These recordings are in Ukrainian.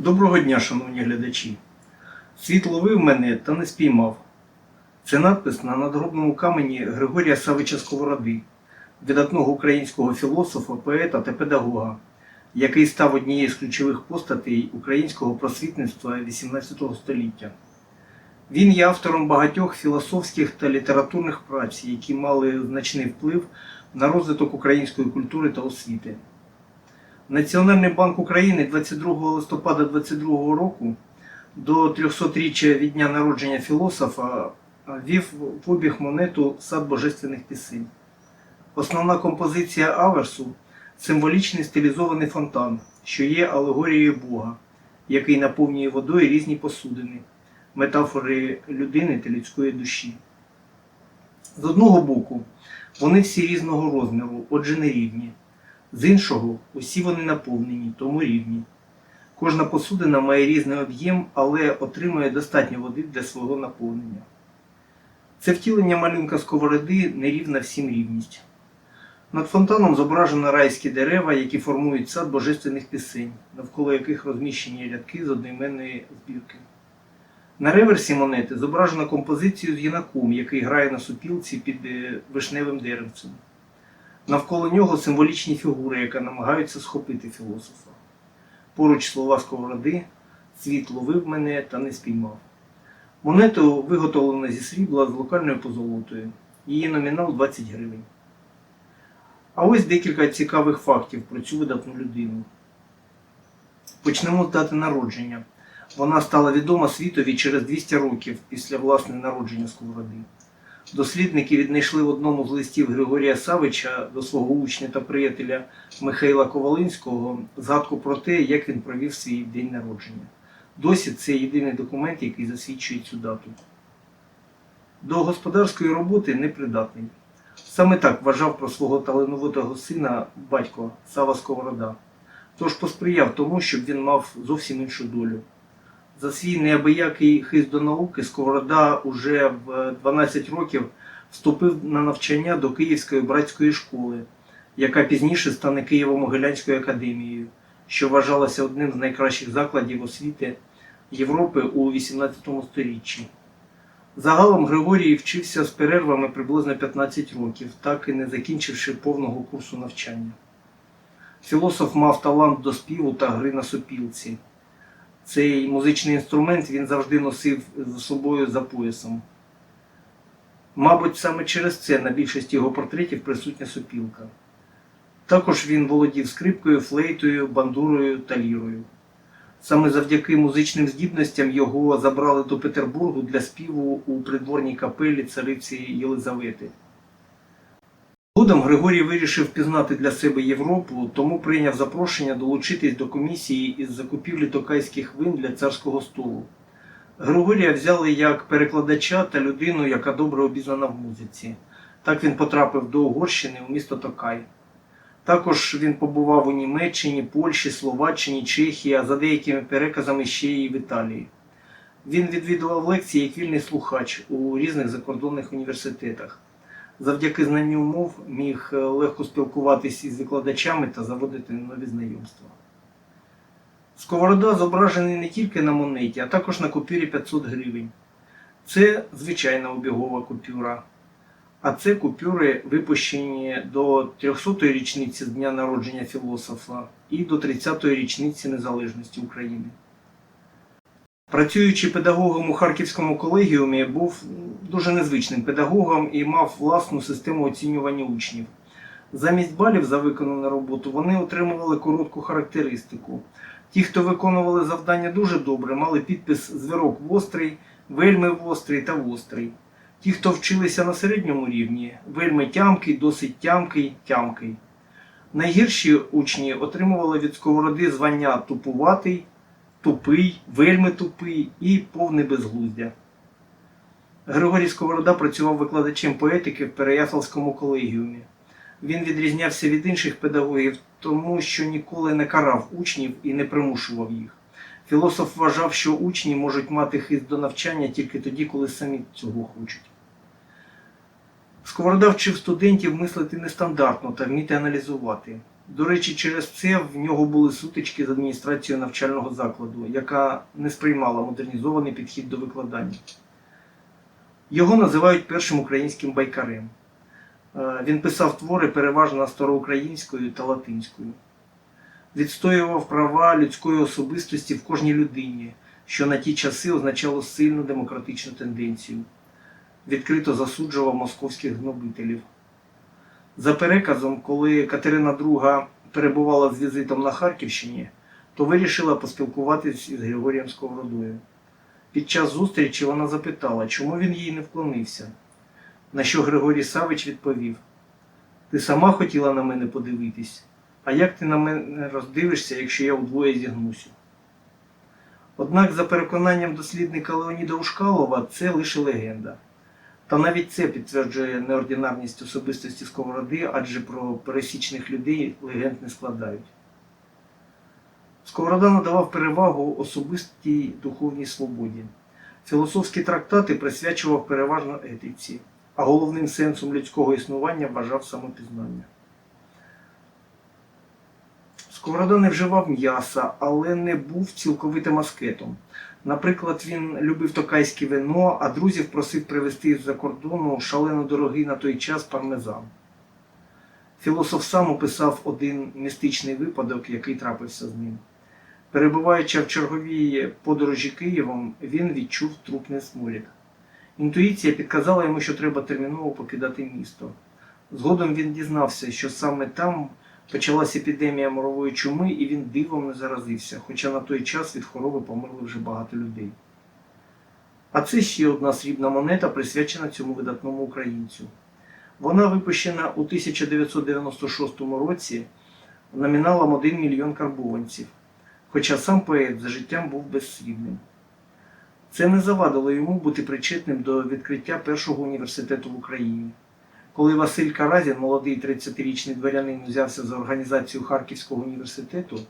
Доброго дня, шановні глядачі. Світ ловив мене та не спіймав. Це надпис на надгробному камені Григорія Савича Сковороди, видатного українського філософа, поета та педагога, який став однією з ключових постатей українського просвітництва XVIII століття. Він є автором багатьох філософських та літературних праць, які мали значний вплив на розвиток української культури та освіти. Національний банк України 22 листопада 2022 року до 300-річчя від дня народження філософа ввів в обіг монету Сад Божественних пісень. Основна композиція аверсу символічний стилізований фонтан, що є алегорією Бога, який наповнює водою різні посудини, метафори людини та людської душі. З одного боку, вони всі різного розміру, отже, не рівні. З іншого, усі вони наповнені, тому рівні. Кожна посудина має різний об'єм, але отримує достатньо води для свого наповнення. Це втілення малюнка сковороди нерівна всім рівність. Над фонтаном зображено райські дерева, які формують сад божественних пісень, навколо яких розміщені рядки з одноіменної збірки. На реверсі монети зображено композицію з юнаком, який грає на супілці під е, вишневим деревцем. Навколо нього символічні фігури, які намагаються схопити філософа. Поруч слова сковороди, світ ловив мене та не спіймав. Монету виготовлено зі срібла з локальною позолотою. Її номінал 20 гривень. А ось декілька цікавих фактів про цю видатну людину. Почнемо з дати народження. Вона стала відома світові через 200 років після власне народження сковороди. Дослідники віднайшли в одному з листів Григорія Савича до свого учня та приятеля Михайла Ковалинського згадку про те, як він провів свій день народження. Досі це єдиний документ, який засвідчує цю дату. До господарської роботи непридатний. Саме так вважав про свого талановитого сина батько Сава Сковорода. Тож посприяв тому, щоб він мав зовсім іншу долю. За свій неабиякий хист до науки Сковорода уже в 12 років вступив на навчання до Київської братської школи, яка пізніше стане Києво-Могилянською академією, що вважалася одним з найкращих закладів освіти Європи у XVIII сторіччі. Загалом Григорій вчився з перервами приблизно 15 років, так і не закінчивши повного курсу навчання. Філософ мав талант до співу та гри на сопілці. Цей музичний інструмент він завжди носив з собою за поясом. Мабуть, саме через це на більшості його портретів присутня сопілка. Також він володів скрипкою, флейтою, бандурою та лірою. Саме завдяки музичним здібностям його забрали до Петербургу для співу у придворній капелі цариці Єлизавети. Згодом Григорій вирішив пізнати для себе Європу, тому прийняв запрошення долучитись до комісії із закупівлі токайських вин для царського столу. Григорія взяли як перекладача та людину, яка добре обізнана в музиці. Так він потрапив до Угорщини у місто Токай. Також він побував у Німеччині, Польщі, Словаччині, Чехії, а за деякими переказами ще й в Італії. Він відвідував лекції як вільний слухач у різних закордонних університетах. Завдяки знанню мов міг е, легко спілкуватись із викладачами та заводити нові знайомства. Сковорода зображений не тільки на монеті, а також на купюрі 500 гривень. Це звичайна обігова купюра. А це купюри випущені до 300-ї річниці з дня народження філософа і до 30-ї річниці Незалежності України. Працюючи педагогом у Харківському колегіумі, був дуже незвичним педагогом і мав власну систему оцінювання учнів. Замість балів за виконану роботу вони отримували коротку характеристику. Ті, хто виконували завдання дуже добре, мали підпис звірок вострий, вельми вострий та вострий. Ті, хто вчилися на середньому рівні, вельми тямкий, досить тямкий, тямкий. Найгірші учні отримували від сковороди звання тупуватий, тупий, вельми тупий і повний безглуздя. Григорій Сковорода працював викладачем поетики в Переяславському колегіумі. Він відрізнявся від інших педагогів, тому що ніколи не карав учнів і не примушував їх. Філософ вважав, що учні можуть мати хист до навчання тільки тоді, коли самі цього хочуть. Сковорода вчив студентів мислити нестандартно та вміти аналізувати. До речі, через це в нього були сутички з адміністрацією навчального закладу, яка не сприймала модернізований підхід до викладання. Його називають першим українським байкарем. Е, Він писав твори переважно староукраїнською та латинською. Відстоював права людської особистості в кожній людині, що на ті часи означало сильну демократичну тенденцію. Відкрито засуджував московських гнобителів. За переказом, коли Катерина II перебувала з візитом на Харківщині, то вирішила поспілкуватись із Григорієм Сковородою. Під час зустрічі вона запитала, чому він їй не вклонився. На що Григорій Савич відповів: Ти сама хотіла на мене подивитись, а як ти на мене роздивишся, якщо я удвоє зігнуся? Однак, за переконанням дослідника Леоніда Ушкалова, це лише легенда. Та навіть це підтверджує неординарність особистості Сковороди, адже про пересічних людей легенд не складають. Сковорода надавав перевагу особистій духовній свободі. Філософські трактати присвячував переважно етиці, а головним сенсом людського існування вважав самопізнання. Сковорода не вживав м'яса, але не був цілковитим аскетом. Наприклад, він любив токайське вино, а друзів просив привезти з-за кордону шалено дорогий на той час пармезан. Філософ сам описав один містичний випадок, який трапився з ним. Перебуваючи в черговій подорожі Києвом, він відчув трупний сморід. Інтуїція підказала йому, що треба терміново покидати місто. Згодом він дізнався, що саме там почалася епідемія морової чуми, і він дивом не заразився, хоча на той час від хвороби померли вже багато людей. А це ще одна срібна монета, присвячена цьому видатному українцю. Вона випущена у 1996 році номіналом 1 мільйон карбованців, хоча сам поет за життям був безслідним. Це не завадило йому бути причетним до відкриття першого університету в Україні. Коли Василь Каразін, молодий 30-річний дворянин, взявся за організацію Харківського університету,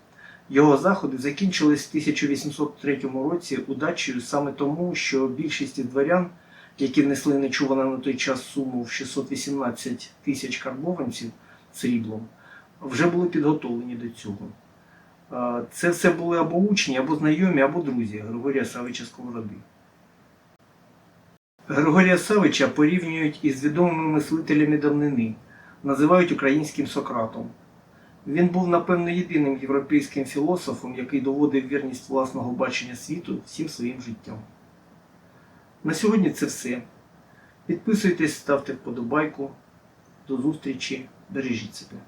його заходи закінчились в 1803 році удачею саме тому, що більшість дворян, які внесли нечувану на той час суму в 618 тисяч карбованців сріблом, вже були підготовлені до цього. Це все були або учні, або знайомі, або друзі Григорія Савича Сковороди. Григорія Савича порівнюють із відомими мислителями давнини, називають українським Сократом. Він був, напевно, єдиним європейським філософом, який доводив вірність власного бачення світу всім своїм життям. На сьогодні це все. Підписуйтесь, ставте вподобайку. До зустрічі, бережіть себе.